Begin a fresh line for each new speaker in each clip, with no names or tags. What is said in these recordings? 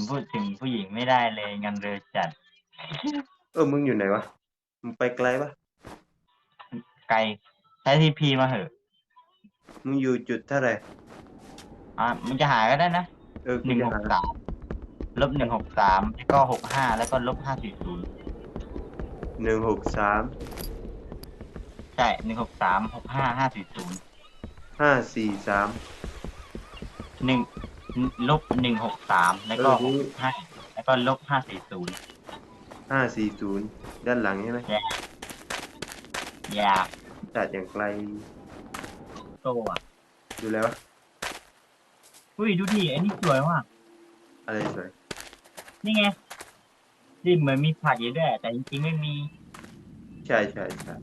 ผมพูดถึงผู้หญิงไม่ได้เลยงานเร็วจัด
เออมึงอยู่ไหนวะมึงไปไกลปะ
ไกลใช้ทีพีมาเหอะ
มึงอยู่จุดเท่าไหร่
อะมันจะหาก็ได้นะ
เออ
ห
กู
นึ่ง
จะ
หก
หา
สามลบหนึ่งหกสามแล้วก็หกห้าแล้วก็ลบห้าสี่ศูนย์
หนึ่งหกสาม
ใช่หนึ่งหกสามหกห้าห้าสี่ศูนย์
ห้าสี่สาม
หนึ่ง ลบหนึ่งหกสามแล้วก็หกห้าแล้วก็ลบห้าสี่ศูนย์
ห้าสี่ศูนย์ด้านหลังใช่ไหม
อยาก
จัดอย่างไกล
โตอะ
ดูแล้ววะ
อุ้ยดูดิไอ้นี่สวยว่ะ
อะไรสวย
นี่ไงดิเหมือนมีผักอยู่ด้วยแต่จริงๆไม่มี
ใช่ใช่ใช่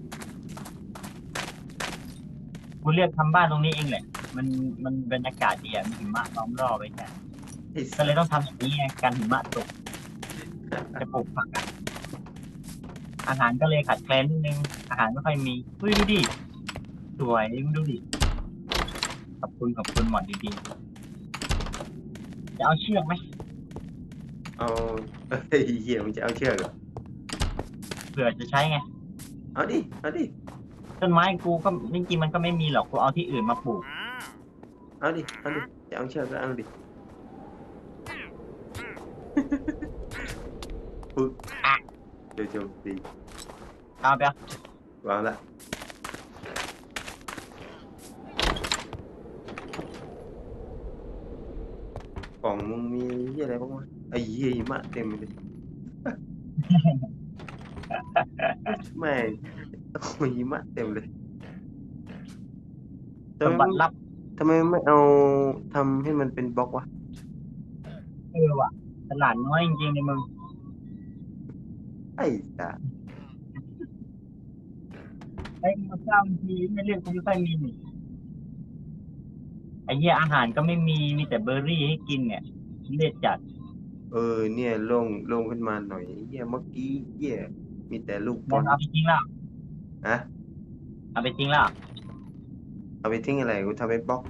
กูเลือกทำบ้านตรงนี้เองแหละ มันมันบรรยากาศดีอะมีหิมะล้อมรอบไปแค่
ไอ้
ก็
สัส
เลยต้องทำอย่างนี้ไงกันหิมะตกจะปลูกผักอะอาหารก็เลยขาดแคลนนิดนึง อาหารไม่ค่อยมีอุ้ยดูดิสวยมึงดูดิขอบคุณขอบคุณหมอดดีๆจะเอาเชือกไหม
เอาเฮ้ยเหี้ยมึงจะเอาเชือกเหรอ
เผื่อจะใช้ไง
เอาดิ เอาดิ
ต้นไม้กูก็จริงๆมันก็ไม่มีหรอกกูเอาที่อื่นมาปลูก
เอาดิเอาดิจะเอาเชือกก็เอาดิปึ๊บเดี๋ยวโจมตี
เอาไปเอา
วางละกล่องมึงมีเหี้ยอะไรบ้างวะไอ้เหี้ยหิมะเต็มเลยแม่งโอ้ยหิมะเต็มเลย
สมบัติลับ
ทำไมไม่เอาทำให้มันเป็นบล็อกวะ
เออว่ะตลาดน้อยจริงๆในเมือง
ไอ้สัส
ไอ้มาสร้างทีไม่เรียกกูไม่ค่อยมีนี่ไอ้เหี้ยอาหารก็ไม่มีมีแต่เบอร์รี่ให้กินเนี่ยเลียดจัด
เออ เนี่ยโล่งโล่งขึ้นมาหน่อยเหี้ยเมื่อกี้เหี้ยมีแต่ลูกบ
มั
อนล
เอาไปทิ้งแล้ว
ฮะ
เอาไปทิ้งแล้ว
เอาไปทิ้งอะไรกูทำเป็นบล็อก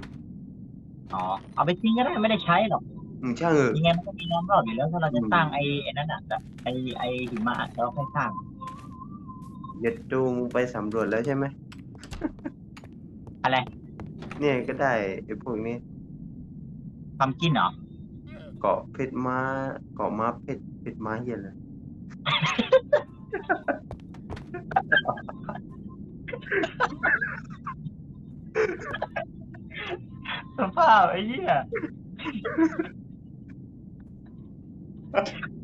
อ๋อเอาไปทิ้งก็ได้ไม่ได้ใช้หรอก
อืมช่างเออ
ยังไงมันก็มีล้อมรอบอยู่แล้วถ้าเราจะสร้างไอ้ไอ้นั่นอะแบบไอ้ไอ้หิมะเราค่อยสร้าง
เย็ดจูงไปสำรวจแล้วใช่ไหม
อะไร
เนี่ยก็ได้ไอ้พวกนี้
ความกินเหรอ
เกาะเพชรม้าเกาะม้าเพชรเพชรม้าเหี้ยเลย
สภาพไอ้เหี้ย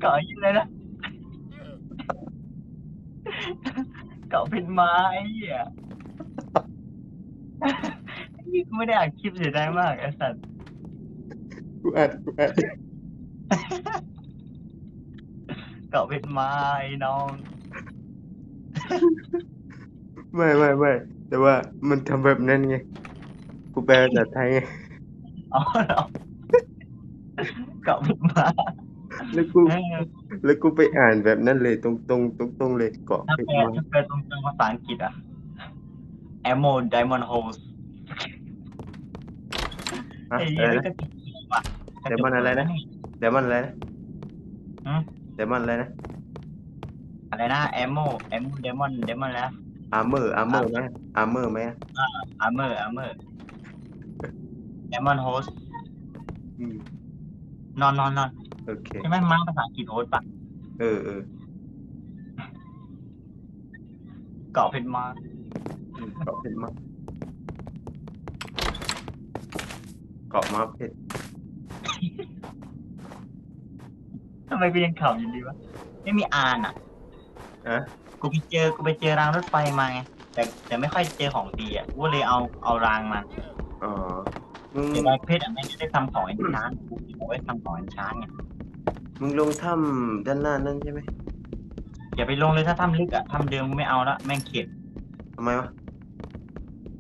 เกาะยังไงนะเกาะเป็นไม้ไอ้เหี้ยไอ้เหี้ยกูไม่ได้อ่านคลิปเสียดายมากไอ้สัตว์
กูอัดกูอัด
เกาะเป็นไม้น้อง
ไม่ไม่ไม่แต่ว่ามันทำแบบนั้นไงกูแปลภาษาไทยไง
อ๋อเหรอเกาะเป็นไม้
แล้วกู
เออ
แล้วกูไปอ่านแบบนั้นเลยตรงตรงตรงตรงๆเลยเกาะ
ถ้า
เพช
แป
ร
ล
ม้า
ถ้าแปลตรงๆภาษาอังกฤษอะ Ammo Diamond Holes
ฮะ
ไอ้
อะ
เหี้
ไร
ย
นะ
ก็ติดว่ะ
Diamond อะไรนะ เดมอนอะไรนะ
หืม
เดมอนอะไรนะ
อะไรนะ Ammo Ammo Diamond Diamond แล้ว
อาร์เมอร์อาร์เมอร์ไหมอาร์เมอร์ไหม
Armor Armor Diamond Host
อืม
นอนนอนนอน
โอเค
ใช่ไหมมั้งภาษาอังกฤษโฮสปะ
เออเออ
เกาะเพชรมา
อืมเกาะเพชรม้าเกาะม้าเพชร
ทำไมกูยังขำอยู่ดีวะไม่มีอ่านอะ
อะ
กูไปเจอกูไปเจอรางรถไฟมาไงแต่แต่ไม่ค่อยเจอของดีอะกูเลยเอาเอารางมา
อ๋อ มึง
เอราเพชรอะไม่ได้ทำของเอ็นชานกูเอาไว้ทำของเอ็นชานไง
มึงลงถ้ำด้านหน้านั่นใช่ไหม
อย่าไปลงเลยถ้าถ้ำลึกอะถ้ำเดิมกูไม่เอาละแม่งเข็ด
ทำไมวะ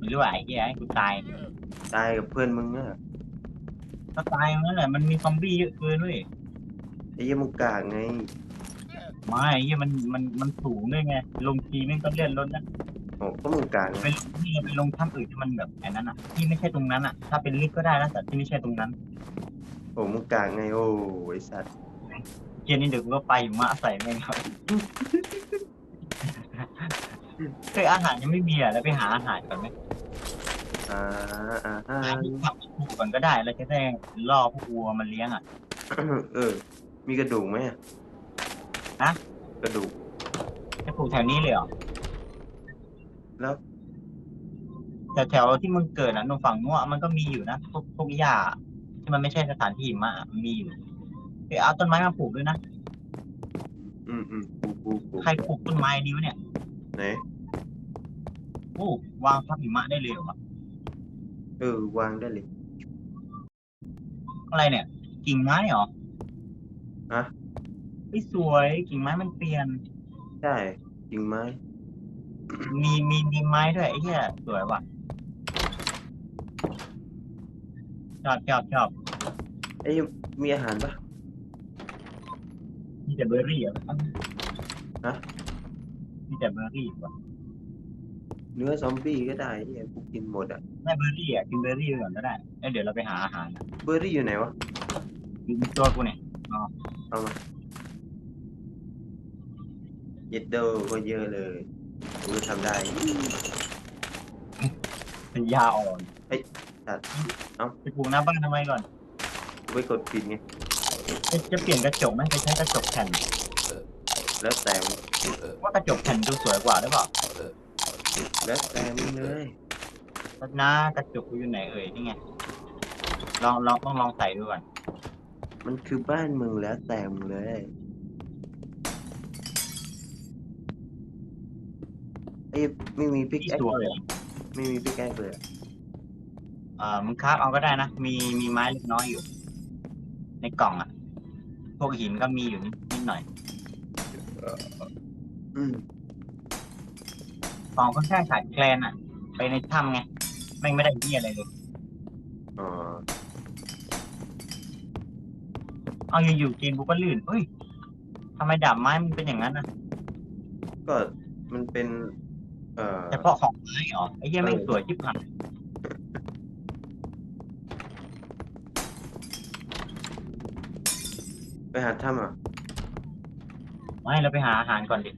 หรือว่าไอ้เหี้ยให้กูตาย
ตายกับเพื่อนมึงเนอะ
ก็ตายนั่นแหละมันมีซอมบี้เยอะเกินด้วย
ไอ้เหี้ยมึงกากไง
ไม่ไอ้เหี้ยมันมันมันสูงด้วยไงลงทีแม่งก็เลื่อนรถนะ
โอ้ก็มึงกากไง
ไปลง ไปลงถ้ำอื่นที่มันแบบอันนั้นอะ ที่ไม่ใช่ตรงนั้นอะ ถ้าเป็นลิฟต์ก็ได้นะแต่ที่ไม่ใช่ตรงนั้น
โอ้มึงกากไงโอ้ไอสัตว์
เย็นนี่เดี๋ยวกูก็ไปหิมะใส่แม่งครับเคยอาหารยังไม่มีอะแล้วไปหาอาหารก่อนไหม
อ่าอ่าอ่า
หาที่ผักปลูกก่อนก็ได้ แล้วจะได้ล่อพวกวัวมาเลี้ยงอะ
เออ มีกระดูกไหมอะ
ฮะ
กระดูก
จะปลูกแถวนี้เลยเหรอ
แล้ว
แต่แถวที่มึงเกิดนะตรงฝั่งนู้นอะมันก็มีอยู่นะพวกพวกหญ้าที่มันไม่ใช่สถานที่หิมะอะมันมีอยู่ไปเอาต้นไม้มาปลูกด้วยนะ
อืมอืมปูปูปู
ใครปลูกต้นไม้ดีวะเนี่ย
ไหน
โอ้วางทับหิมะได้เลยเหรอวะ
เออวางได้เลย
อะไรเนี่ย กิ่งไม้เหรอ
ฮะ
ไม่สวยกิ่งไม้มันเปลี่ยน
ใช่จริงไหม
มีมีมีไม้ด้วยไอ้เหี้ยสวยว่ะ ชอบชอบชอบ
เอ้ยมีอาหารปะ
มีแต่เบอร์รี่เหรอะ
ฮะ
มีแต่เบอร์รี่ว่ะ
เนื้อซอมบี้ก็ได้เหียกูกินหมดอะ
ไม่เบอร์รี่อะกินเบอร์รี่ไปก่อนก็ได้แล้วเดี๋ยวเราไปหาอาหารอะ
เบอร์รี่อยู่ไหนวะ
อยู่ในตัวกูเนี่ย
เอามาเย็ดโดก็เยอะเลยกูทำได้
เป็นยาอ่อน
เฮ้ ยตัดเอ้า
ไปปลูกหน้าบ้านทำไมก่อน
กูไปกดปิดไง
จะจะเปลี่ยนกระจกไหมไปใช้กระจกแผ่น
แล้วแต่มึง
ว่ากระจกแผ่นดูสวยกว่าหรือเปล่า
แล้วแต่มึงเลย
แล้วหน้ากระจกกูอยู่ไหนเอ่ยนี่ไงลองลองต้องลองใส่ดูก่อน
มันคือบ้านมึงแล้วแต่มึงเลยไอ้ยไม่มีพิก
ที่
แอค
สวย
เลยไม่มีพิกแอคเลยอะ
เอ่อมึงคราฟเอาก็ได้นะ มีมีไม้เล็กน้อยอยู่ ในกล่องอะพวกหินก็มีอยู่นิดนิดหน่อย
อืม
กล่องค่อนข้างขาดแคลนอะไปในถ้ำไงแม่งไม่ได้ที่อะไรเลย
อ๋อ
เอาอยู่ๆกินกูก็ลื่นเฮ้ยทำไมดาบไม้มันเป็นอย่างนั้นนะ
ก็มันเป็น เอ่อ
เฉพาะของไม้เหรอไอ้เหี้ยแม่งสวยชิบหาย
ไปหาถ้ำอะ
ไม่เราไปหาอาหารก่อนดิ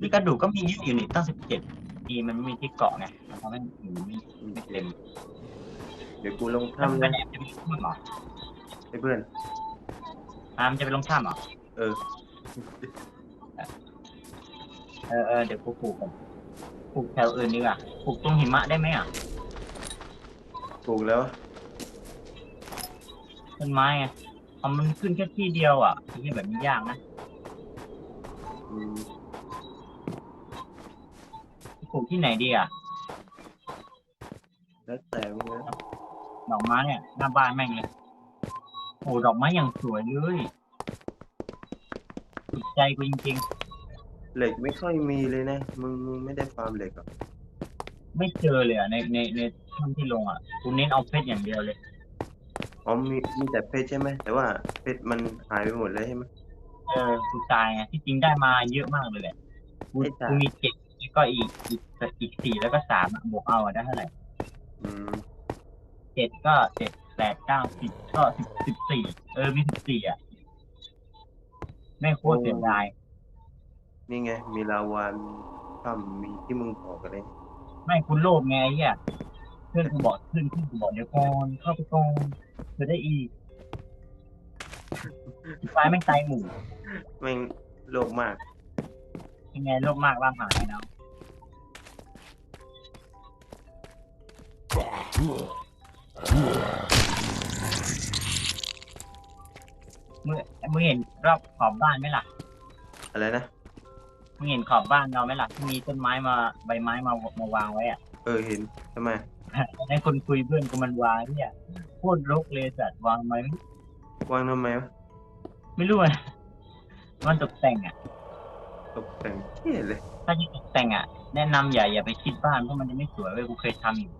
นี่กระดูกก็มีเยอะอยู่นี่ตั้งสิบเจ็ดทีมันไม่มีที่เกาะไงมันทำให้หินไม่ไม่เต็ม
เดี๋ยวกูลง
ถ้ามัน
ถ้ำ
เป็น
นะ
แอบจะไปลงถ้ำเหรอ
ไอ้เพื่อน
อ่ามันจะไปลงถ้ำเหรอ
เออ
เออเออเดี๋ยวกูปลูกก่อนปลูกแถวอื่นดีกว่าปลูกตรงหิมะได้ไหมอะ
ปลูกแล้ว
ต้นไม้ไง เอามันขึ้นแค่ที่เดียวอะที่แบบนี้ยากนะ
อืม
ปลูกที่ไหนดีอะ
แล้วแต่มึงนะ
ดอกไม้เนี่ยหน้าบ้านแม่งเลยโอ้ดอกไม้อย่างสวยเลยติดใจกูจริง
เหล็กไม่ค่อยมีเลยนะ มึงมึงไม่ได้ฟาร์มเหล็กเหรอะ
ๆ ไม่เจอเลยอะในในในถ้ำที่ลงอะกูเน้นเอาเพชรอย่างเดียวเลย
อ๋อมีมีแต่เพชรใช่ไหมแต่ว่าเพชรมันหายไปหมดเลยใช่ไหม
เออกูตายไงที่จริงได้มาเยอะมากเลยแหละกู
ไม่ตาย
กูมีเจ็ดแล้วก็อีกอีกอีกสี่แล้วก็สามอะบวกเอาอะได้เท่าไหร่
อืม
เจ็ดก็เจ็ดแปดเก้าสิบก็สิบสิบสี่เออมีสิบสี่อะแม่งโคตรเสียดาย
นี่ไง มีลาวานถ้ำมีที่มึงบอกกันเลย
ไม่คุณโลภไงไอ้เหี้ยเพื่อนกูบอกเพื่อนเพื่อนกูบอกเดี๋ยวก่อนเข้าไปก่อน จะได้อีกสุดท้ายแม่งตายหมู่
แม่งโลภมาก
ยังไงโลภมากร่างหายแล้วมึงมึงเห็นรอบขอบบ้านไหมล่ะ
อะไรนะ
มึงเห็นขอบบ้านเราไหมล่ะที่มีต้นไม้มาใบไม้มามาวางไว้อะ
เออเห็นทำไม
ให้คนคุยเพื่อนกูมันวางเนี่ยโคตรรกเลยสัตว์วางไว้
วางทำไมวะ
ไม่รู้อะมันตกแต่งอะ
ตกแต่งเที่ยเลย
ถ้าจะตกแต่งอะ แนะนำอย่าอย่าไปชิดบ้านเพราะมันจะไม่สวยเว้ยกูเคยทำอยู่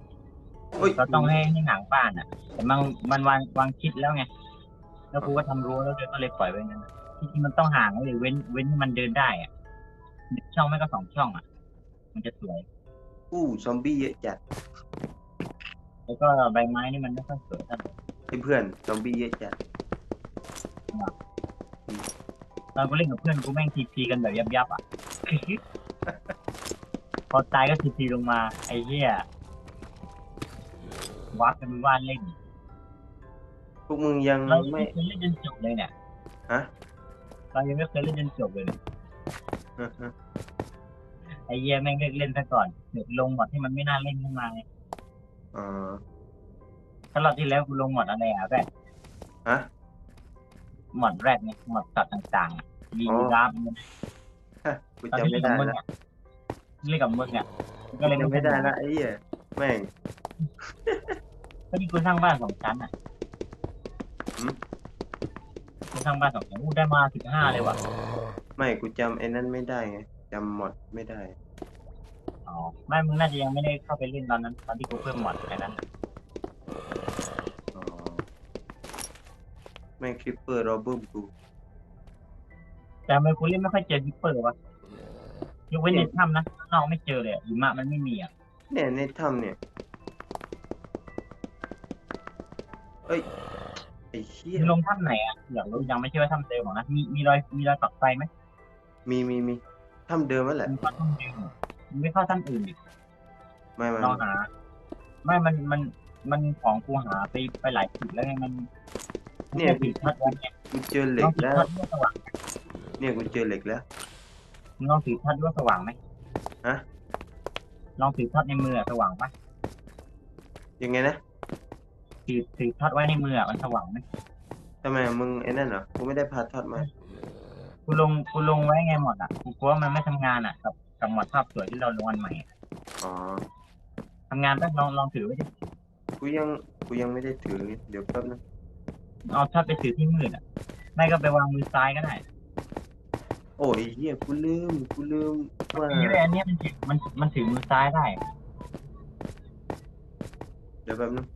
โอ้ย
เราต้องให้ให้หางบ้านอะ แต่มันมันวางวางชิดแล้วไงแล้วกูก็ทำรั้วแล้วก็เลยปล่อยไว้งั้นอะจริงๆมันต้องห่างไว้เลยเว้นเว้นให้มันเดินได้อะหนึ่งช่องไม่ก็สองช่องอะ มันจะสวย
อู้ซอมบี้เยอะจัด
แล้วก็ใบไม้นี่มันไม่ค่อยสวยเท่าไหร่
ไอ้เพื่อนซอมบี้เยอะจัด
ตอนกูเล่นกับเพื่อนกูแม่งทีพีกันแบบยับยับๆอะ พอตายก็ทีพีลงมาไอ้เหี้ยวัดกันว่านเล่น
พวกมึงยัง
เรา
ไม่
ไม่เคยเล่นจนจบเลยเนี่ย
ฮะ
เรายังไม่เคยเล่นจนจบเลยเนี่ย
อ่าฮะ
ไอ้เหี้ยแม่งเลิกเล่นซะก่อนเดี๋ยวลงหมดที่มันไม่น่าเล่นขึ้นมาไง
อ๋อ
ถ้ารอบที่แล้วกูลงหมดอะไรอะแรก
ฮะ
หมดแรกเนี่ยหมดสัตว์ต่างๆอะมี
อ๋อ
ราฟ
ฮะกูจำไม่ได้
มึง
ละ
อะเล่นกับมึงอะก็เลย
จำไม่ได้ละไอ้เหี้ยแม่ง
ก็ที่กูสร้างบ้านสองชั้นอะ
หืม
กูสร้างบ้านสองชั้นกูได้มาสิบห้าเลยว่ะ
ไม่กูจำไอ้นั่นไม่ได้ไงจำหมดไม่ได้
อ๋อไม่มึงน่าจะยังไม่ได้เข้าไปเล่นตอนนั้น ตอนที่กูเพิ่มหมดไอ้นั้น
อ๋อแม่งคลิปเปอร์รอบึ้มกู
แต่ทำไมกูเล่นไม่ค่อยเจอฮิปเปอร์วะยกเว้นในถ้ำนะข้างนอกไม่เจอเลยอะหิมะมันไม่มีอะ
เนี่ยในถ้ำเนี่ยเอ้ยไอ้เหี้ย
มึงลงถ้ำไหนอะอยากรู้ยังไม่ใช่ว่าถ้ำเดิมหรอกนะมีมีรอยมีรอยปักไฟไหม
มีมีมีถ้ำเดิมนั่นแหละ
มึงเข้าถ้ำเดิมอะมึง ไม่เข้าถ้ำอื่นดิ
ไม่ไม่
ลองหา ไม่มันมันมันของกูหาไปไปหลายจุดแล้วไงมัน
เนี่ย
ผิดพลาดไว้ไง
กูเจอเหล็
ลอกงถือ
แล้ว
พัดด้วยสว่าง
เนี่ยกูเจอเหล็กแล้ว
มึงลองถือพัดด้วยสว่างไหม
ฮะ
ลองถือพัดในมืออะสว่างปะ
ยังไงนะ
ถือถือพัดไว้ในมืออะมันสว่างไหม
ทำไมมึงไอ้นั่นเหรอกูไม่ได้พาทอดมา
กูลงกูลงไว้ไงหมดอะกูกลัวว่ามันไม่ทำงานอะกับ กับหมดภาพสวยที่เราลงอันใหม่อะ
อ๋อ
ทำงานปะลองลองถือไว้ดิ
กูยัง กูยังไม่ได้ถือไงเดี๋ยวแป๊บนึง
เอาถ้าไปถือที่มืดอะ ไม่ก็ไปวางมือซ้ายก็ได้
โอ้ยเหี้ย กูลืม กูลืมว่า
นี่เลยอันเนี้ยมันถือมันมันถือมือซ้ายได้
เดี๋ยวแป๊บนึง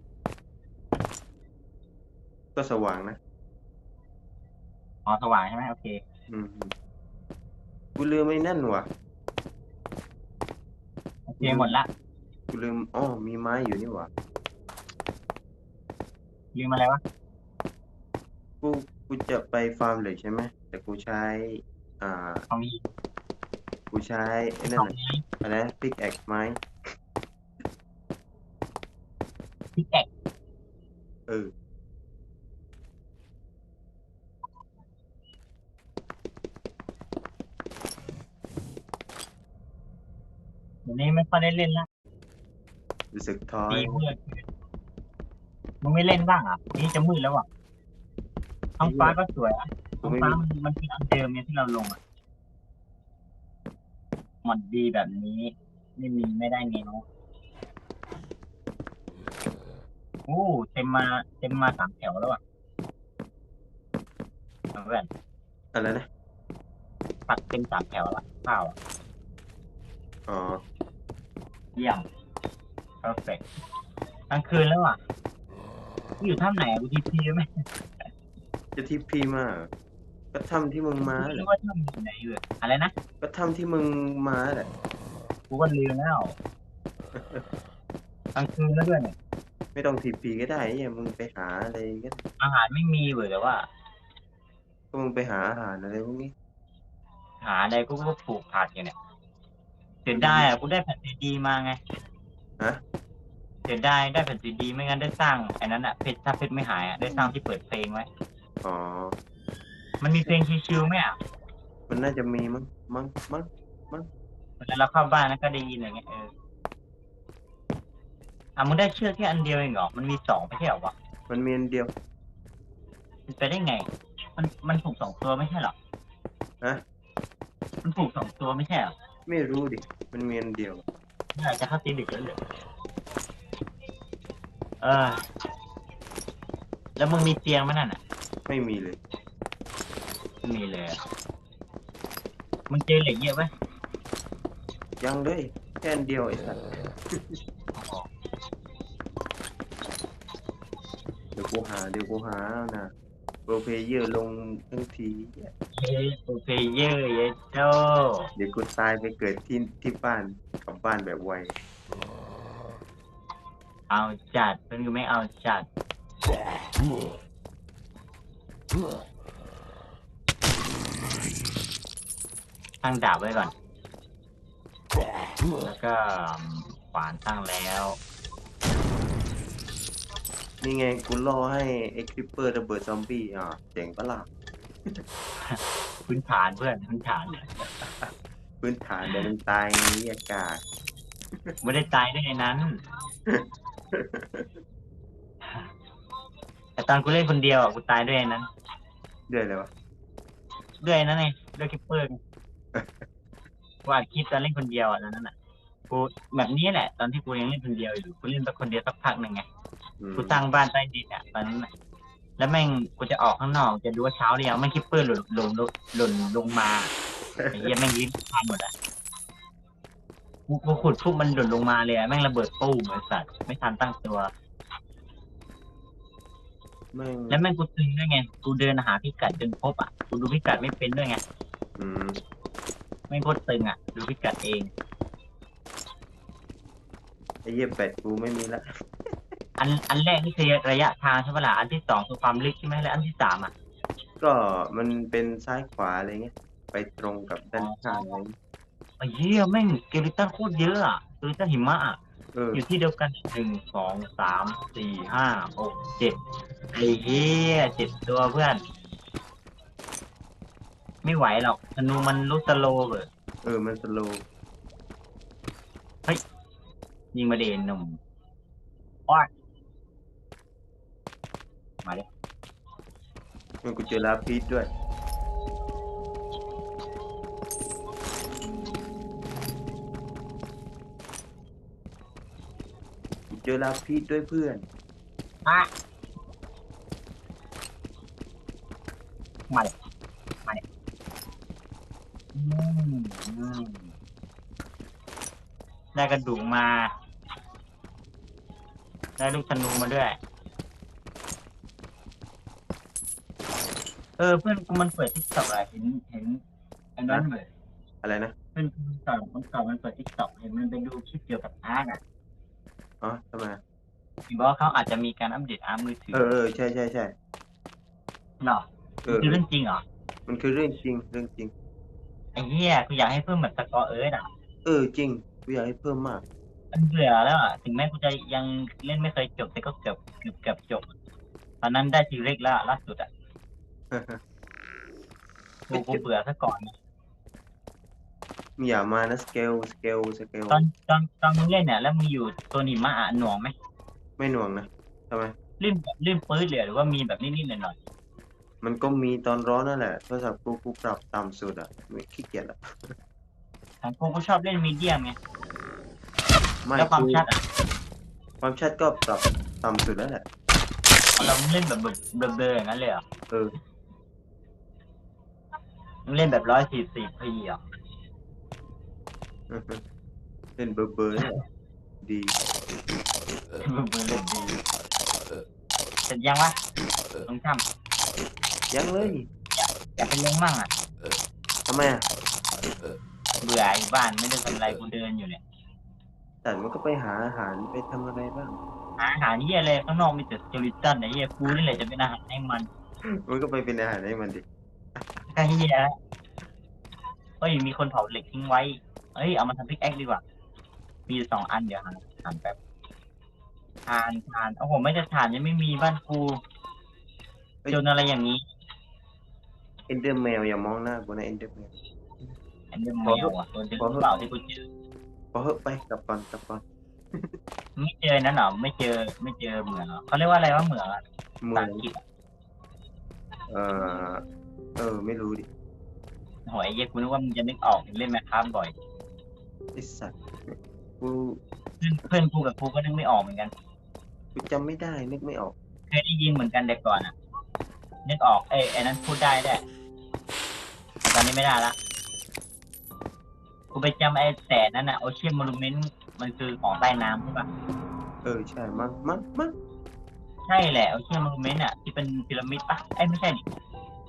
ก็สว่างนะ
อ๋อสว่างใช่ไหมโอเค
อืมกูลืมไอ้นั่นว่ะ
โอ เคหมดละ
กูลืมอ๋อมีไม้อยู่นี่ว่ะ
ลืมอะไรวะ
กูกูจะไปฟาร์มเหล็กใช่ไหมแต่กูใช้ อ่า
ของนี้
กูใช้ไอ้นั่
ข
น
อง
น่ะ
นี้
อะไรพิกแอกไม้
พี่แอก
เออ
เดี๋ยว นี้ไม่ค่อยได้เล่นละ
รู้สึกท้อ
ดีมืดมึงไม่เล่นบ้างอะนี่จะมืดแล้วอะท้องฟ้าก็สวยอะ
กู
ท้อง
ไม่
ฟ้า
มี
มันมันคืออันเดิมเนี่ยที่เราลงอะมันดีแบบนี้ไม่มีไม่ได้ไงเนาะโอ้เต็มมาเต็มมาสามแถวแล้วอะเอาแว่น
อะไรนะ
ปัดเต็มสามแถวละข้าวอะ
อ๋อ
เยี่ยม perfect กลางคืนแล้วอะกูอยู่ถ้ำไหนอะกูทีพีไหม
จะทิปพีมาเหรอก็ทำที่มึงมา
ไม่
แหละ
รู้ว่าถ้ำอยู่ไหนเลยอะไรนะ
ก็ทำที่มึงมาแหละ
กูก็ลืมแล้วกลางคืนแล้วด้วยเนี่ย
ไม่ต้องทีพีก็ได้เนี่ยมึงไปหาอะไรก็ได้
อาหารไม่มีเว้ยแต่ว่า
ก็มึงไปหาอาหารอะไรพวกนี้
หาอะไรกูก็ปลูกผักอยู่เนี่ย เสียดายอะกูได้แผ่นซีดีมาไง
ฮะ
เสียดายได้แผ่นซีดีไม่งั้นได้สร้างไอ้นั้นอะเพชรถ้าเพชรไม่หายอะได้สร้างที่เปิดเพลงไว้
อ๋อ
มันมีเพลงชิวๆไหมอะ
มันน่าจะมีมั้งมั้งมั้ง
เวลาเราเข้าบ้านแล้วก็ได้ยินอย่างเงี้ยเอออะมึงได้เชือกแค่อันเดียวเองเหรอมันมีสองไม่ใช่เหรอวะ
มันมีอันเดียว
มันไปได้ไง มันมันผูกสองตัวไม่ใช่เหรอ
ฮะ
มันผูกสองตัวไม่ใช่เหรอ
ไม่รู้ดิ มันมีอันเดียว
นี่อาจจะเข้าตีดึกแล้วเหรอเออ แล้วมึงมีเตียงไหมนั่นอะ
ไม่มีเลย
ไม่มีเลยอะมึงเจอเหล็กเยอะไหม
ยังเลยแค่อันเดียวไอ้สัสเดี๋ยวกูหาเดี๋ยวกูหาเอานะโปรเพเยอร์ลงทั้งที
เย้โอเคเยอะเยอะโจ้
เดี๋ยวกูตายไปเกิดที่ที่บ้านกลับบ้านแบบไว
เอาจัดเพื่อนกูไม่เอาจัด
ไตั้
งดาบไว้ก่อน แล้วก็ขวานตั้งแล้ว
นี่ไงกูรอให้ไอ้คริปเปอร์ระเบิดซอมบี้อะเจ๋งปะล่ะ
พื้นฐานเพื่อนพื้นฐาน
พื้นฐานเดี๋ยวมันตายอย่างนี้อากาศ
ไม่ได้ตายได้ในนั้น แต่ตอนกูเล่นคนเดียวอะกูตายด้วยไอ้นั้น
เดือดเลยวะ
ด้วยไอ้นั้นไงด้วยคิปเปอร์กูอัดคลิปตอนเล่นคนเดียวอะตอนนั้นอะกูแบบนี้แหละ ตอนที่กูยังเล่นคนเดียวอยู่กูเล่นแบบคนเดียวสักพักหนึ่งไง
อืม
กูสร้างบ้านใต้ดินอะตอนนั้นน่ะ แล้วแม่งกูจะออกข้างนอกจะดูว่าเช้าหรือยังแม่งคิปเปอร์หล่นหล่นหล่นลงมาไอ้เหี้ยแม่งลิ้นพันหมดอะกูกูขุดปุ๊บมันหล่นลงมาเลยอะแม่งระเบิดตู้มไอ้สัตว์ไม่ทันตั้งตัว
แม่ง
แล้วแม่งกูตึงด้วยไงกูเดินหาพิกัดจนพบอะกูดูพิกัดไม่เป็นด้วยไง
อืม
แม่งโคตรตึงอะ ดูพิกัดเอง
ไอ้เหี้ยแปดกูไม่มีละ
อันอันแรกนี่คือระยะทางใช่ปะล่ะอันที่สองคือความลึกใช่ไหมแล้วอันที่สามอะ
ก็มันเป็นซ้ายขวาอะไรเงี้ย ไปตรงกับด้านข้างอะไรเงี้ย
ไอ้เหี้ยแม่งเกลิตันโคตรเยอะอะเกลิตันหิมะอะ
เออ
อยู่ที่เดียวกันหนึ่งสองสามสี่ห้าหกเจ็ดไอ้เหี้ยเจ็ดตัวเพื่อน ไม่ไหวหรอกธนูมันลุสโลว์เบอร์
เออมันสโลว์
ยิงมาเดนหนุ่มอ้อย มาเลย
มันกูเจอลาพีดด้วย กูเจอลาพีดด้วยเพื่อน
มา มาเลยมาเลยอืมอืมได้กระดูกมา ได้ลูกธนูมาด้วย เออเพื่อนกูมันเปิดทิกตอกอะเห็นเห็นอันนั้นเหมือน
อะไรนะ
เพื่อนกูเก่าคนเก่ามันเปิดทิกตอกเห็นมันไปดูคลิปเกี่ยวกับอาร์ตอะ
อ๋อทำไมอะ
เห็นบอกว่าเขาอาจจะมีการอัปเดตอาร์ตมือถือ
เออเออใช่ใช่ใช่
เนาะ
เออ
คือเรื่องจริงเหรอ
มันคือเรื่องจริงเรื่องจริง
ไอ้เหี้ยกูอยากให้เพิ่มแบบสกอร์เอิร์ธอะ
เออจริงกูอยากให้เพิ่มมาก
มันเบื่อแล้วอะถึงแม้กูจะยังเล่นไม่เคยจบแต่ก็เกือบเกือบเกือบจบตอนนั้นได้ทีเล็กแล้วอะล่าสุดอะ กูกูเบื่อซะก่อน
มีอย่ามานะสเกลสเกลสเกล
ตอนตอนตอนมึงเล่นเนี่ยแล้วมึงอยู่ตัวนิมะอะหน่วงไหม
ไม่หน่วงนะทำไม
ลื่นแบบลื่นปื้ดเลยหรือว่ามีแบบนิดๆหน่อย
มันก็มีตอนร้อนนั่นแหละโทรศัพท์กูกูปรับต่ำสุดอะไม่ขี้เกียจละ
ๆทางกูกูชอบเล่นมีเดียมไง
ไม่
แล้วความ
กู
ชัดอะ
ความชัดก็ปรับต่ำสุดแล้วแหละ
เราเล่นแบบแบบเบลอๆอย่างนั้นเลยเหรอ
เออ
มึงเล่นแบบร้อยสี่สิบพีอะ
เล่นเบอร์เบอร์เนี่ยดี
เบลอๆเล่นดีเสร็จยังวะลงถ้
ยังเลยำ
อยากไปลงมั่งอะ
ทำไมอะ
เบื่ออยู่บ้านไม่ได้ทำอะไรกูเดินอยู่เนี่ย
แต่มันก็ไปหาอาหารไปทำอะไรบ้าง
หาอาหารเยี่ยอะไรข้างนอกมีแต่สเกลิตันไอ้เหี้ยกูนี่แหละจะเป็นอาหารให้มัน
มันก็ไปเป็นอาหารให้มันดิ
ไอ้เหี้ยเฮ้ยมีคนเผาเหล็กทิ้งไว้ เฮ้ยเอามาทำพิกแอคดีกว่า มีอยู่สองอันเดี๋ยวหาทานแบบทานทานโอ้โหไม่จะทานยังไม่มีบ้านกูจนอะไรอย่างนี้
เอนเดอร์แมวอย่ามองหน้ากูนะเอนเดอร์แมว
อันนี้แมวอะตัวเดิมหรือเปล่าที่กูเจอ
พอเหอะไปกลับก่อนกลับก่อน
ไม่เจอนั่นเหรอไม่เจอไม่เจอเหมืองเหรอเขาเรียกว่าอะไรว่าเหมืองอะ
เมื
ภา
อ
ษางอังกฤษอะ
เออ เออ ไม่รู้ดิ
โหไอ้เหี้ยกูนึกว่ามึงจะนึกออกถึงเล่นแมคคราฟบ่อย
ไอสัตว์กู
เพื่อนเพื่อนกูกับกูก็นึกไม่ออกเหมือนกัน
กูจำไม่ได้นึกไม่ออก
เคยได้ยินเหมือนกันแต่ก่อนอะ นึกออกเอ้ยไอ้นั้นพูดได้ได้แต่ตอนนี้ไม่ได้ละ กูไปจำไอ้แต่นั่นน่ะโอเชียนม n น m เมนต์มันคือของใต้น้ำใช่ปะ
เออ ใช่ มั้งมั้งมั้ง
ใช่แหละโอเชียนม n น m เมนต์อะที่เป็นพีระมิดปะไอ้ยไม่ใช่ดิ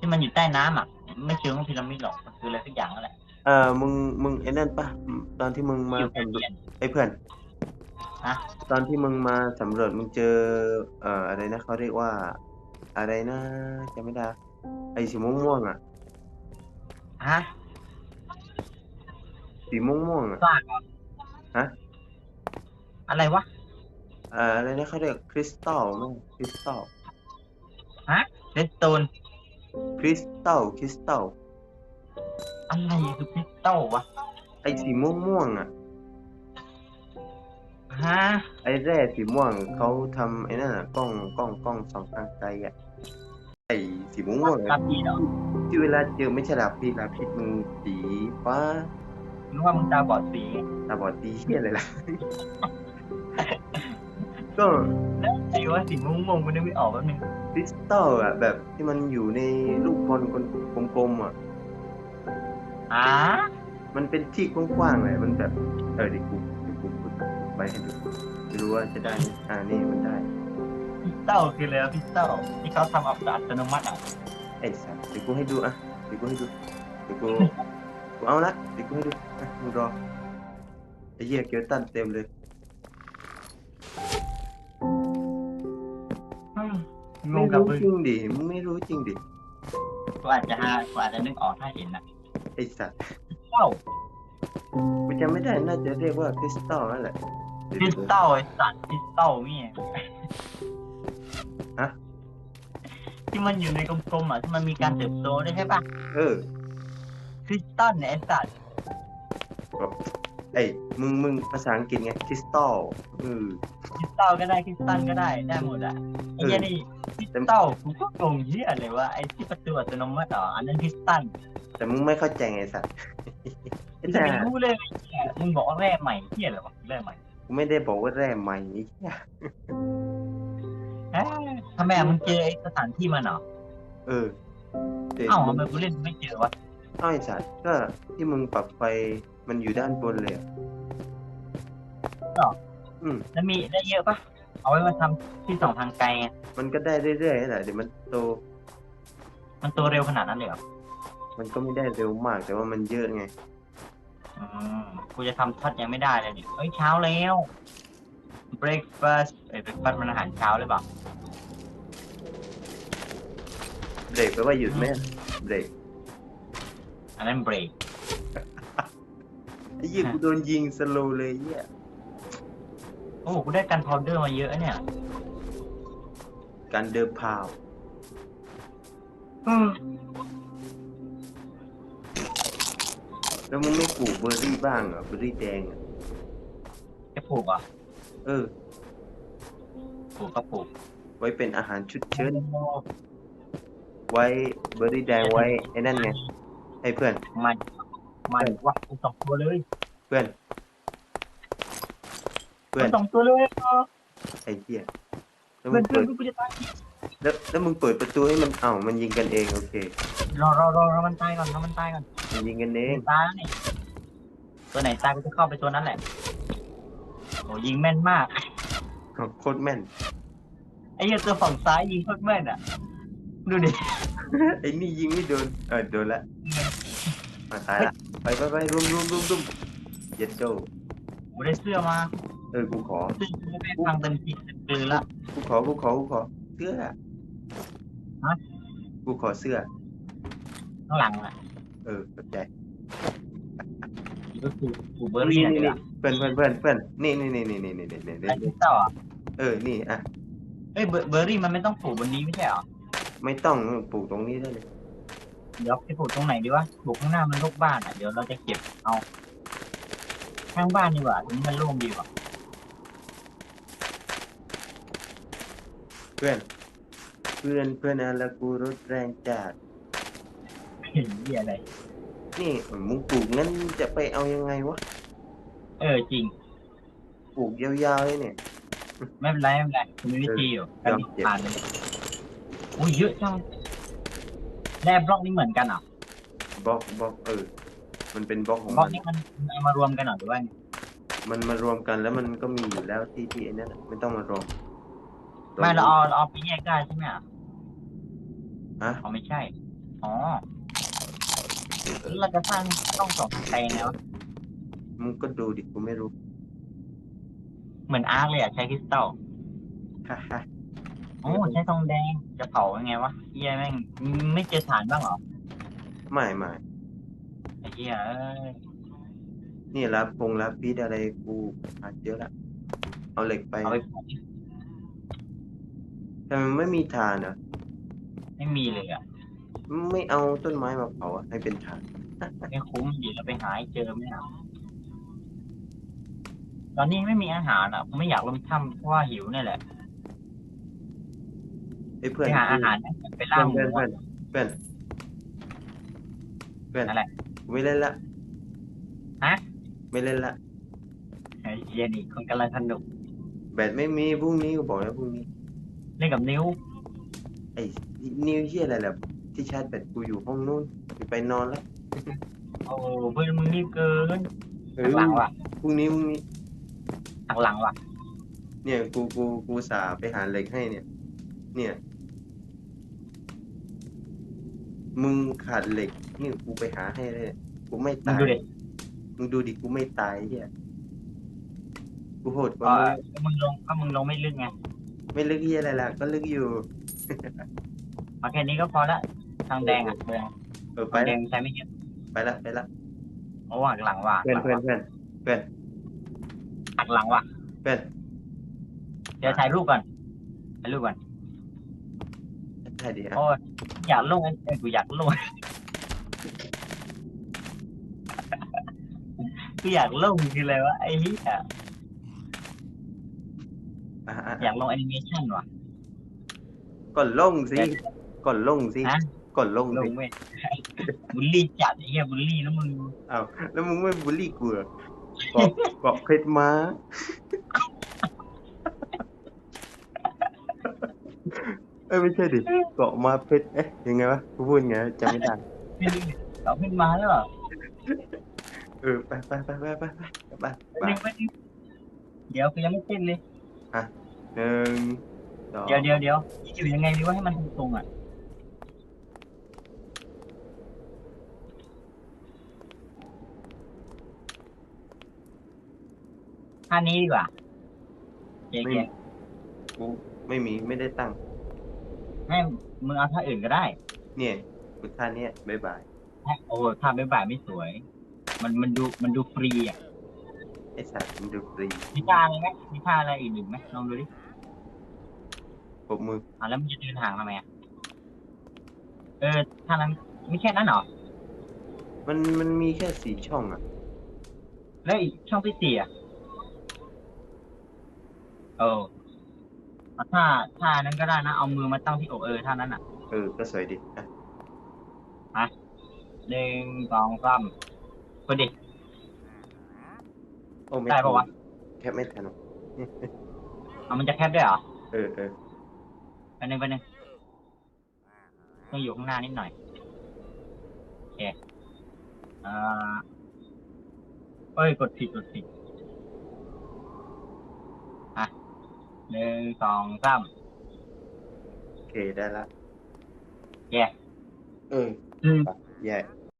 ที่มันอยู่ใต้น้ำอะ ไม่เชิงว่าพีระมิดหรอกมันคืออะไรสักอย่างนั่นแหละ
เออมึงมึงไอ้นั่นปะตอนที่มึงมา
อยู่
สำรวจ
เรียน
ไอ้เพื่อน
ฮะ
ตอนที่มึงมาสำรวจมึงเจอ เอ่ออะไรนะเขาเรียกว่า อะไรนะจำไม่ได้ไอ้สีม่วงๆอะ
ฮะ
สีม่วงๆอะ
ซากเหรอ
ฮะ
อะไรวะ
เอ่ออะไรนะเขาเรียกคริสตัลมั้งคริสตัล
เรดโตน
คริสตัลคริสตัล
อะไรคือพิสโต้วะ
ไอ้สีม่วงม่วงๆอะ
ฮะ
ไอ้แร่สีม่วงเขาทำไอ้นั่นอะกล้องกล้องกล้องสองทางไกลอะไอ้สีม่วงม่วง
ลาพีเหรอ
ที่เวลาเจอไม่ใช่ลาพิษลาพิษมึงสีฟ้า
นึกว่ามึงตาบอดสี
ตาบอดดีเฮียอะไรล่ะ ก็
แล้วไอ้ว่าสีม่วงๆมันนึกไม่ออกแป๊บนึง
คริสตัลอะแบบที่มันอยู่ในลูกบอลกลมๆอะ
อ่า
มันเป็นที่กว้างๆเลยมันแบบเออเดิกูเดิกูไปให้ดูไม่รู้ว่าจะได้ไหมอ่านี่มันได้
พิสโต้คืออะไรวะพิสโต้ที่เขาทำอัตโนมัติอะ
ไอ้สัสเดี๋ยวกูให้ดูอะเดี๋ยวกูให้ดูเดี๋ยวกูกูเอาละเดี๋ยวกูให้ดูอะมึงรอไอ้เหี้ยเกียวตันเต็มเลย
มง
ไม่
งกับ
รู้
มึง
จริงดิมึงไม่รู้จริงดิ
กว่าจะหากว่าจะนึกออกถ้าเห็นนะ
ไอ้สัส
เต้า
กูจำไม่ได้น่าจะเรียกว่าคริสตัลนั่นแหละเดี๋ยว
พิส
ดู
โต้ไอ้สัตว์พิสโต้เนี่ย
ฮะ
ที่มันอยู่ในกลมๆอะที่มันมีการเติบโตด้วยใช่ปะ
เออ
คริสตัลเนี่ยไอ้สัตว์
ไอ้มึงมึงภาษาอังกฤษไงคริสตัลเออ
คริสตัลก็ได้คริสตัลก็ได้ได้หมดอะไอ้เหี้ยนี่คริสตัลกูก็งงเหี้ยเลยว่าไอ้ที่ประตูอัตโนมัติอ๋ออันนั้นคริสตัล
แต่มึงไม่เข้าใจไงไอ้สัสไอ้
จะ
สั
ไป
ส
รู้เลยไอ้เหี้ยมึงบอกว่าแร่ใหม่เหี้ยอะไรวะแร่ใหม่
กูไม่ได้บอกว่าแร่ใหม่ไอ้เหี้ย
เอ๊ะทำไมอะมึงเจอไอ้สถานที่มันเหรอ
เออเดี๋ยว
เอ้าทำไมกูเล่นไม่เจอวะ
เอ้าไอ้สัสก็ที่มึงปรับไฟ มันอยู่ด้านบนเลยอะอืม
แล้วมีได้เยอะปะเอาไว้มาทำที่สองทางไกลไง
มันก็ได้เรื่อยๆนั่นแหละเดี๋ยวมันโต
มันโตเร็วขนาดนั้นเลยเหรอ
มันก็ไม่ได้เร็วมาก แต่ว่ามันเยอะไง
อืมกูจะทำทัดยังไม่ได้เลยดิเอ้ยเช้าแล้ว breakfast เอ้ย breakfast มันอาหารเช้าเลยเปล่า
เบรกแปลว่าหยุดไหมเบรก
อันนั้น break
ไอ้เหี้ยกูโดนยิงสโลว์เลยเหี้ย
โอ้โหกูได้กันพาวเดอร์มาเยอะเนี่ย
การเดินพาว
อืม
แล้วมึงไม่ปลูกเบอร์รี่บ้างเหรอเบอร์รี่แดงอะ
จะปลูกเหรอะ
เออ
ปลูกก็ปลูก
ไว้เป็นอาหารชุดเชิ้ตไว้เบอร์รี่แดงไว้ไอ้นั่นไงให้เพื่อน
มัน มันวะกูสองตัวเลย
เพื่อน เพื่อน
กูสองตัวเลยเออ
ไอ้เหี้ยแล้ว
เพื่
มึ
อน
ง
เพื่อ
เปิ
น
ด
กูจะตาย
แล้วแล้วมึงเปิดประตูให้มันเอ้ามันยิงกันเองโอเค
รอรอรอรอมันตายก่อนรอมันตายก่อน
มันยิงกันเอง
ตายแล้วนี่ตัวไหนตายกูจะเข้าไปตัวนั้นแหละโอ้ยิงแม่นมาก
โคตรแม่น
ไอ้เหี้ยตัวฝั่งซ้ายยิงโคตรแม่นอะ ดูดิ
ไอ้นี่ยิงไม่โดน เออโดนละมาตายละ ไปไปไปรุมรุมรุมรุมเย็ดโจ
กูได้เสื้อมา
เออกูขอ
ซึ่งกูไม่ฟังเต็มที่เต็มกลืนละ
กูขอ กูขอ กูขอ เสื้อ
ฮะ
กูขอเสื้อ
ข้างหลังอะ
เออสนใจ
ก็กูกูเบอร์รี่อะไรละ
เพื่อนเพื่อนเพื่อนเพื่อนนี่นี่นี่นี่นี่นี่นี่
ไอ้
นี่
ต่อ
เออ นี่อะ
เอ้ยเบอร์เบอร์รี่มันไม่ต้องปลูกบนนี้ไม่ใช่หรอ
ไม่ต้องปลูกตรงนี้ได้เลย
เดี๋ยวไปปลูกตรงไหนดีวะปลูกข้างหน้ามันรกบ้านอะเดี๋ยวเราจะเก็บเอาข้างบ้านดีกว่าตรงนี้มันโล่งดีกว่า
เพื่อน เพื่อนเพื่อนอะไรกูรถแรงจัด
เห็นเหี้ยอะไร
นี่มึงปลูกงั้นจะไปเอายังไงวะ
เออจริง
ปลูกยาวๆเลยเนี่ย
ไม่เป็นไรไม่เป็นไรกูมีวิธีอยู่
เอ
การ
อ
ที่ผ่านเลยอุ้ยเยอะจัง แร่บล็อกนี่เหมือนกันเหรอะ
บล็อกบล็อกเออ มันเป็นบล็อกของ
บล็อ
มั
ก
น
นี่มันมันเอามารวมกันเหรอหรือว่าไง
มันมารวมกันแล้วมันก็มีอยู่แล้วที่ที่ไอ้นั่นน่ะไม่ต้องมารวม
ไม่เราเอาเราเอาไปแยกได้ใช่ไหมอะ
ฮะ
อ๋อไม่ใช่ อ๋อแล้วเราจะสร้างต้องสองทางไกลยังไงวะ
มึงก็ดูดิกูไม่รู้
เหมือนอาร์คเลยอะใช้คริสตัล
ฮ่าฮ่า
โอ้ใช้ทองแดงจะเผายังไงวะเฮียแม่งไม่เจอฐานบ้างเหรอ
ไม่ไม่
ไอ้เฮียเอ้ย
นี่รับพงรับพีดอะไรกูหาเยอะละเอาเหล็กไป
เอาไป
ทำไมไม่มีถ่านอะ
ไม่มีเลยอะ
ไม่เอาต้นไม้มาเผาอะให้เป็นถ่าน
ไม่คุ้มเดี๋ยวเราไปหาให้เจอไม่เอาตอนนี้ไม่มีอาหารอะผมไม่อยากลงถ้ำเพราะว่าหิวนี่แหละ
ไอ้ยเพื่อน
ไปหาอาหารนะไปล่าหมู
เพื่อนเพื่อ
อะ
นเพื่อนเพื่อน
อะไร
กูไม่เล่นละ
ฮะ
ไม่เล่นละ
ไอ้เหี้ยนี่คนกำลังสนุก
แบตไม่มีพรุ่งนี้กูบอกแล้วพรุ่งนี้
เล่นกับนิ้ว
ไอ้นิวเฮียอะไรล่ะที่ชาร์จแบตกูอยู่ห้องนู้นกูไปนอนแล้ว
โอ้เพื่อนมึงรีบเกิน
เอ
หั
อก
หลังว่ะ
พรุ่งนี้พรุ่งนี้
หักหลังว่ะ
เนี่ยกูกูกูสาไปหาเหล็กให้เนี่ย เนี่ย มึงขาดเหล็กนี่กูไปหาให้เลยกูไม่
มึง
ตาย
ดูดิ
มึงดูดิกูไม่ตายเฮียกูโหดก
ก็
ว่ามึง
มึงลงก็มึงลงไม่ลึกไง
ไม่ลึกเฮียอะไรล่ะก็ลึกอยู่
มาแค่นี้ก็พอละทางแดงอะแดง
เออไป
ทางแด
ละ
งใช้ไม่เยอะ
ไปละไปละ
โอ้หักหลังว่ะ
เพื่อนเพื่อนเพื่อนเพื่อน
หักหลังว่ะ
เพื่อน
เดี๋ยวถ่ายรูปก่อนถ่ายรูปก่อน
ใช่ดิอะ
โอ้ย อยากลงไอ้เอ้ยกูอยากลงกูอยากลงคืออะไรวะไอ้เหี้ย
อะอะ
อยากลงแอนิเมชันว่ะ
ก่อนลงสิก่อนลงสิ
ฮะ
ก่อนลง
ล
สิ
งเว้ยบุลลี่จัดไอ้เหี้ยบุลลี่แล้วมึง
อ้าวแล้วมึงไม่บูลลี่กูเหรอเกาะเกาะเพชรม้า เอ้ยไม่ใช่ดิเกาะมาเพชรเอ๊ะยังไงวะกูพูดไงจำไม่ได้
ไม่รู้เราขึ้นมาแล้วเหรอ
เออไปไปไปไปไปไปไปไป
ไปดึงไปดึงเดี๋ยวกูยังไม่เต้นเลย
หนึ่งสอง
เดี๋ยวเดี๋ยวเดี๋ยวอยู่ยังไงดีว่าให้มันตรงๆอะท่านี้ดีกว่าเจ๊
ไม่
เจ๊
มีกูไม่มีไม่ได้ตั้ง
ให้มึงเอาท่าอื่นก็ได้
เนี่ยกูท่าเนี้ยบายบาย
โอ้ท่าบ๊ายบายไม่สวย มันมันดูมันดูฟรีอะ
ไอ้สัตว์มันดูฟรี
มีท่าอะไรไหมมีท่าอะไรอื่นอีกไหมลองดูดิ
ปรบมือ
อะแล้วมึงจะเดินทางทำไมอะเออท่านั้นไม่แค่นั้นเหรอ
มันมันมีแค่สี่ช่องอะ
แล้วอีกช่องที่สี่อะเอ อเอาท่าท่านั้นก็ได้นะเอามือมาตั้งที่อกเออท่านั้นอะ
เออ ก็สวยดีอะ
หนึ่งสองสามกดดิ
โอ้ไม่
ได้ปะวะ
แค่ไม่ทันหรอก
เอามันจะแคบด้วยเหรอ
เออเออ
ไปหนึ่งไปหนึ่งต้องอยู่ข้างหน้านิดหน่อยโอเคอ่าเอ้ยกดผิดกดผิดอะ หนึ่งสองสาม
โอเคได้ละ
แย่
เออ
อืม
แย่